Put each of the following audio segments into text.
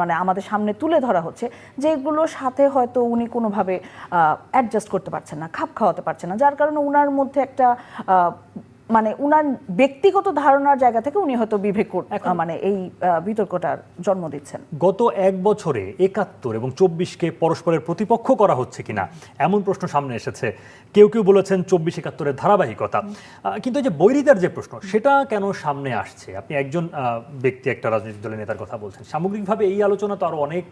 মানে আমাদের সামনে তুলে ধরা হচ্ছে, যেগুলোর সাথে হয়তো উনি কোনোভাবে অ্যাডজাস্ট করতে পারছেন না, খাপ খাওয়াতে পারছেন না। যার কারণে উনার মধ্যে একটা মানে উনার ব্যক্তিগত ধারণার জায়গা থেকে উনি হয়তো বিবেক মানে এই বিতর্কটার জন্ম দিচ্ছেন। গত এক বছরে একাত্তর এবং চব্বিশকে পরস্পরের প্রতিপক্ষ করা হচ্ছে কিনা এমন প্রশ্ন সামনে এসেছে। কেউ কেউ বলেছেন চব্বিশ একাত্তরের ধারাবাহিকতা। কিন্তু এই যে বৈরিতার যে প্রশ্ন সেটা কেন সামনে আসছে? আপনি একজন ব্যক্তি একটা রাজনৈতিক দলের নেতার কথা বলছেন। সামগ্রিকভাবে এই আলোচনা তো আরও অনেক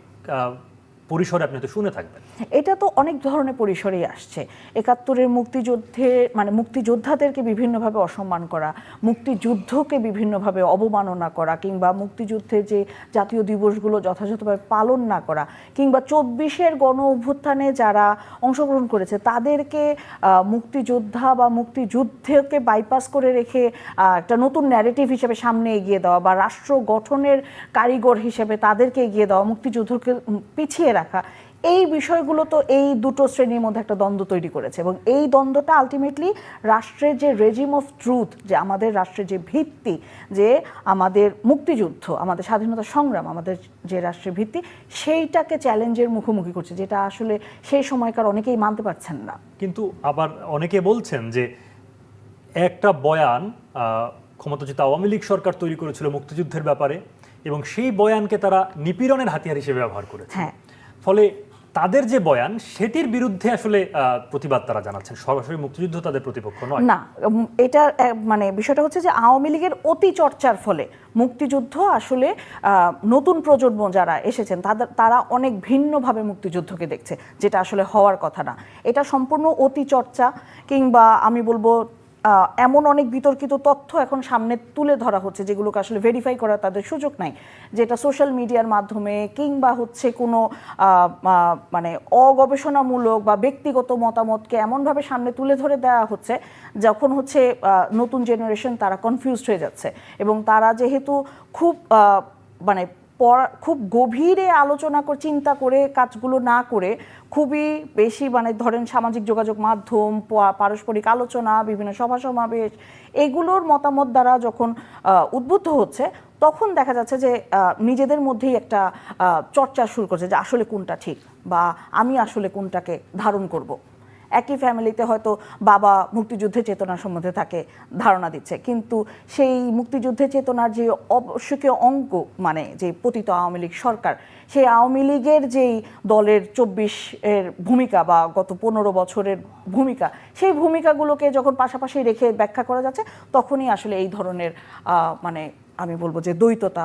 পরিসরে আপনি তো শুনে থাকবেন। এটা তো অনেক ধরনের পরিসরেই আসছে। একাত্তরের মুক্তিযুদ্ধে মানে মুক্তিযোদ্ধাদেরকে বিভিন্নভাবে অসম্মান করা, মুক্তিযুদ্ধকে বিভিন্নভাবে অবমাননা করা, কিংবা মুক্তিযুদ্ধের যে জাতীয় দিবসগুলো যথাযথভাবে পালন না করা, কিংবা চব্বিশের গণ অভ্যুত্থানে যারা অংশগ্রহণ করেছে, তাদেরকে মুক্তিযোদ্ধা বা মুক্তিযুদ্ধকে বাইপাস করে রেখে একটা নতুন ন্যারেটিভ হিসেবে সামনে এগিয়ে দেওয়া বা রাষ্ট্র গঠনের কারিগর হিসেবে তাদেরকে এগিয়ে দেওয়া, মুক্তিযুদ্ধকে পিছিয়ে রাখা এই বিষয়গুলো তো এই দুটো শ্রেণির মধ্যে একটা দ্বন্দ্ব তৈরি করেছে এবং এই দ্বন্দ্বটা আলটিমেটলি রাষ্ট্রের যে রেজিম অফ ট্রুথ যে আমাদের রাষ্ট্রের যে ভিত্তি যে আমাদের মুক্তিযুদ্ধ আমাদের স্বাধীনতা সংগ্রাম আমাদের যে রাষ্ট্রের ভিত্তি সেইটাকে চ্যালেঞ্জের মুখোমুখি করছে যেটা আসলে সেই সময়কার অনেকেই মানতে পারছেন না কিন্তু আবার অনেকে বলছেন যে একটা বয়ান ক্ষমতাচ্যুত আওয়ামী লীগ সরকার তৈরি করেছিল মুক্তিযুদ্ধের ব্যাপারে এবং সেই বয়ানকে তারা নিপীড়নের হাতিয়ার হিসেবে ব্যবহার করেছে হ্যাঁ। ফলে তাদের যে বয়ান, সেটির বিরুদ্ধে আসলে প্রতিবাদ তারা জানাচ্ছেন। সরাসরি মুক্তিযুদ্ধ তাদের প্রতিপক্ষ নয়। না এটা মানে বিষয়টা হচ্ছে যে আওয়ামী লীগের অতি চর্চার ফলে মুক্তিযুদ্ধ আসলে নতুন প্রজন্ম যারা এসেছেন, তাদের, তারা অনেক ভিন্নভাবে মুক্তিযুদ্ধকে দেখছে, যেটা আসলে হওয়ার কথা না। এটা সম্পূর্ণ অতি চর্চা কিংবা আমি বলব এমন অনেক বিতর্কিত তথ্য এখন সামনে তুলে ধরা হচ্ছে যেগুলোকে আসলে ভেরিফাই করার তাদের সুযোগ নাই। যেটা সোশ্যাল মিডিয়ার মাধ্যমে কিংবা হচ্ছে কোনো মানে অগবেষণামূলক বা ব্যক্তিগত মতামতকে এমনভাবে সামনে তুলে ধরে দেওয়া হচ্ছে যখন হচ্ছে নতুন জেনারেশন তারা কনফিউজড হয়ে যাচ্ছে। এবং তারা যেহেতু খুব মানে পড়া, খুব গভীরে আলোচনা করে, চিন্তা করে কাজগুলো না করে খুবই বেশি মানে ধরেন সামাজিক যোগাযোগ মাধ্যম পারস্পরিক আলোচনা, বিভিন্ন সভা সমাবেশ এগুলোর মতামত দ্বারা যখন উদ্বুদ্ধ হচ্ছে তখন দেখা যাচ্ছে যে নিজেদের মধ্যেই একটা চর্চা শুরু করছে যে আসলে কোনটা ঠিক বা আমি আসলে কোনটাকে ধারণ করব। একই ফ্যামিলিতে হয়তো বাবা মুক্তিযুদ্ধের চেতনা সম্বন্ধে তাকে ধারণা দিচ্ছে। কিন্তু সেই মুক্তিযুদ্ধের চেতনার যে অবশ্যকীয় অঙ্ক মানে যে পতিত আওয়ামী লীগ সরকার, সেই আওয়ামী লীগের যেই দলের চব্বিশ এর ভূমিকা বা গত পনেরো বছরের ভূমিকা, সেই ভূমিকাগুলোকে যখন পাশাপাশি রেখে ব্যাখ্যা করা যাচ্ছে, তখনই আসলে এই ধরনের মানে আমি বলব যে দ্বৈততা